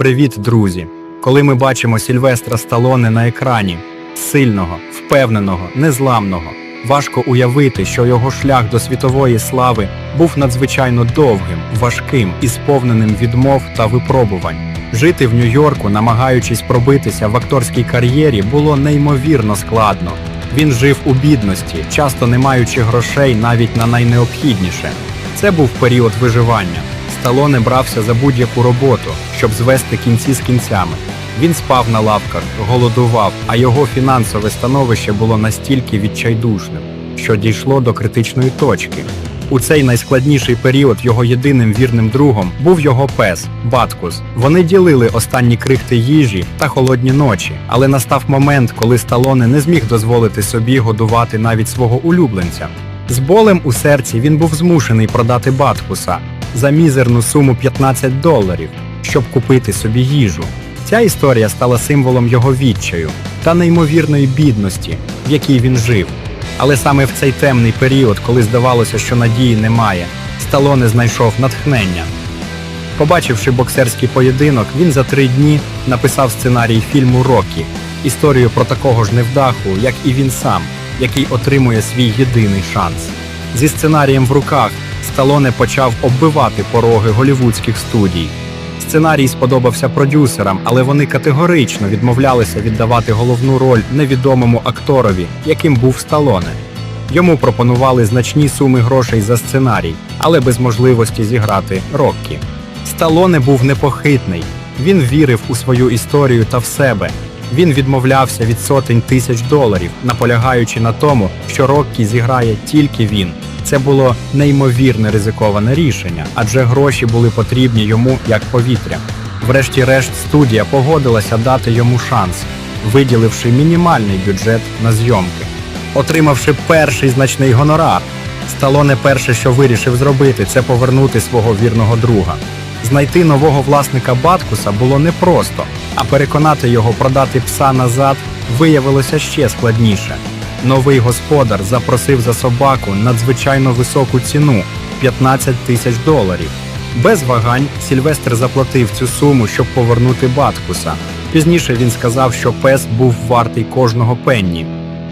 Привіт, друзі! Коли ми бачимо Сільвестра Сталоне на екрані, сильного, впевненого, незламного, важко уявити, що його шлях до світової слави був надзвичайно довгим, важким і сповненим відмов та випробувань. Жити в Нью-Йорку, намагаючись пробитися в акторській кар'єрі, було неймовірно складно. Він жив у бідності, часто не маючи грошей навіть на найнеобхідніше. Це був період виживання. Сталоне брався за будь-яку роботу, щоб звести кінці з кінцями. Він спав на лавках, голодував, а його фінансове становище було настільки відчайдушним, що дійшло до критичної точки. У цей найскладніший період його єдиним вірним другом був його пес Баткус. Вони ділили останні крихти їжі та холодні ночі, але настав момент, коли Сталоне не зміг дозволити собі годувати навіть свого улюбленця. З болем у серці він був змушений продати Баткуса за мізерну суму 15 доларів, щоб купити собі їжу. Ця історія стала символом його відчаю та неймовірної бідності, в якій він жив. Але саме в цей темний період, коли здавалося, що надії немає, Сталоне знайшов натхнення. Побачивши боксерський поєдинок, він за три дні написав сценарій фільму Рокі, історію про такого ж невдаху, як і він сам, який отримує свій єдиний шанс. Зі сценарієм в руках Сталоне почав оббивати пороги голівудських студій. Сценарій сподобався продюсерам, але вони категорично відмовлялися віддавати головну роль невідомому акторові, яким був Сталоне. Йому пропонували значні суми грошей за сценарій, але без можливості зіграти Роккі. Сталоне був непохитний. Він вірив у свою історію та в себе. Він відмовлявся від сотень тисяч доларів, наполягаючи на тому, що Роккі зіграє тільки він. Це було неймовірне ризиковане рішення, адже гроші були потрібні йому як повітря. Врешті-решт, студія погодилася дати йому шанс, виділивши мінімальний бюджет на зйомки. Отримавши перший значний гонорар, Сталоне перше, що вирішив зробити, це повернути свого вірного друга. Знайти нового власника Баткуса було непросто, а переконати його продати пса назад виявилося ще складніше. Новий господар запросив за собаку надзвичайно високу ціну 15 тисяч доларів. Без вагань Сільвестр заплатив цю суму, щоб повернути Баткуса. Пізніше він сказав, що пес був вартий кожного пенні.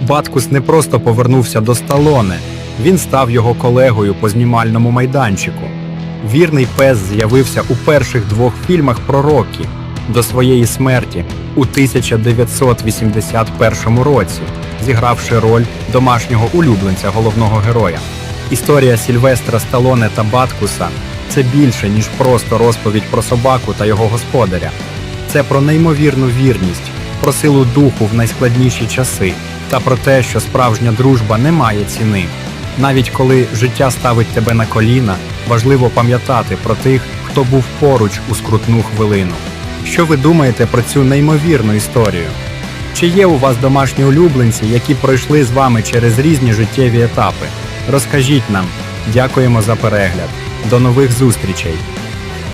Баткус не просто повернувся до Сталоне, він став його колегою по знімальному майданчику. Вірний пес з'явився у перших двох фільмах про Роккі до своєї смерті у 1981 році, зігравши роль домашнього улюбленця головного героя. Історія Сільвестра Сталоне та Баткуса це більше, ніж просто розповідь про собаку та його господаря. Це про неймовірну вірність, про силу духу в найскладніші часи та про те, що справжня дружба не має ціни. Навіть коли життя ставить тебе на коліна, важливо пам'ятати про тих, хто був поруч у скрутну хвилину. Що ви думаєте про цю неймовірну історію? Чи є у вас домашні улюбленці, які пройшли з вами через різні життєві етапи? Розкажіть нам. Дякуємо за перегляд. До нових зустрічей!